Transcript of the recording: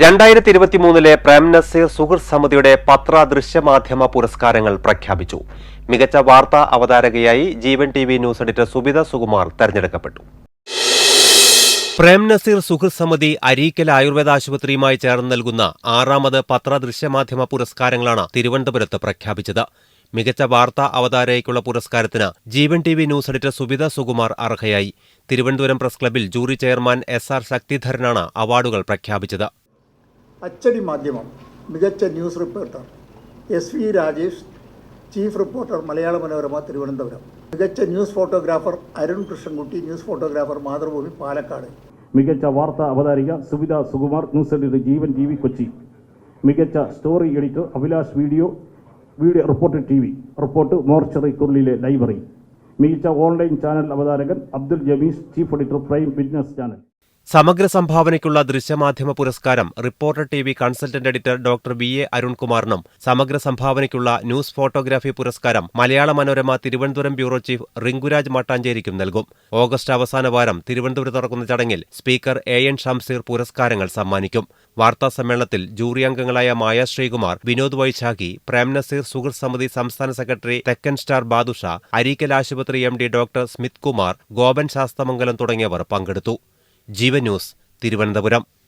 രണ്ടായിരത്തി ഇരുപത്തി മൂന്നിലെ പ്രേം നസീർ സുഹൃത് സമിതിയുടെ പത്ര ദൃശ്യമാധ്യമ പുരസ്കാരങ്ങൾ പ്രഖ്യാപിച്ചു. മികച്ച വാർത്താ അവതാരകയായി Jeevan T V news editor Subitha Sukumar തെരഞ്ഞെടുക്കപ്പെട്ടു. പ്രേം നസീർ സുഹൃത് സമിതി അരീക്കൽ ആയുർവേദ ആശുപത്രിയുമായി ചേർന്ന് നൽകുന്ന ആറാമത് പത്ര ദൃശ്യമാധ്യമ പുരസ്കാരങ്ങളാണ് തിരുവനന്തപുരത്ത് പ്രഖ്യാപിച്ചത്. മികച്ച വാർത്താ അവതാരകയ്ക്കുള്ള പുരസ്കാരത്തിന് Jeevan T V news editor Subitha Sukumar അർഹയായി. Thiruvananthapuram press ക്ലബിൽ ജൂറി ചെയർമാൻ എസ് ആർ ശക്തിധരനാണ് അവാർഡുകൾ പ്രഖ്യാപിച്ചത്. അച്ചടി മാധ്യമം മികച്ച news reporter S V Rajesh chief reporter Malayala Manorama Thiruvananthapuram. മികച്ച news photographer Arun Krishnankutty news photographer Mathrubhumi Palakkad. മികച്ച വാർത്താ അവതാരിക Suvitha Sukumar news editor Jeevan T V Kochi. മികച്ച story editor Abhilash video video report T V. Report mortuary കുർലിയിലെ library. മികച്ച online channel അവതാരകൻ Abdul Jamees chief editor prime business channel. സമഗ്ര സംഭാവനയ്ക്കുള്ള ദൃശ്യമാധ്യമ പുരസ്കാരം reporter T V consultant editor doctor V A അരുൺകുമാറിനും സമഗ്ര സംഭാവനയ്ക്കുള്ള news photography പുരസ്കാരം മലയാള മനോരമ തിരുവനന്തപുരം ബ്യൂറോ ചീഫ് റിങ്കുരാജ് മട്ടാഞ്ചേരിക്കും നൽകും. ഓഗസ്റ്റ് അവസാന വാരം തിരുവനന്തപുരത്ത് നടക്കുന്ന ചടങ്ങിൽ സ്പീക്കർ എ എൻ ഷംസീർ പുരസ്കാരങ്ങൾ സമ്മാനിക്കും. വാർത്താ സമ്മേളനത്തിൽ ജൂറി അംഗങ്ങളായ മായ ശ്രീകുമാർ വിനോദ് വൈശാഖി പ്രേംനസീർ നസീർ സുഹൃത്ത് സമിതി സംസ്ഥാന സെക്രട്ടറി തെക്കൻ സ്റ്റാർ ബാദുഷ അരീക്കൽ ആശുപത്രി M D doctor Smith Kumar Gopan Sasthamangalam തുടങ്ങിയവർ പങ്കെടുത്തു. ജീവൻ ന്യൂസ് തിരുവനന്തപുരം.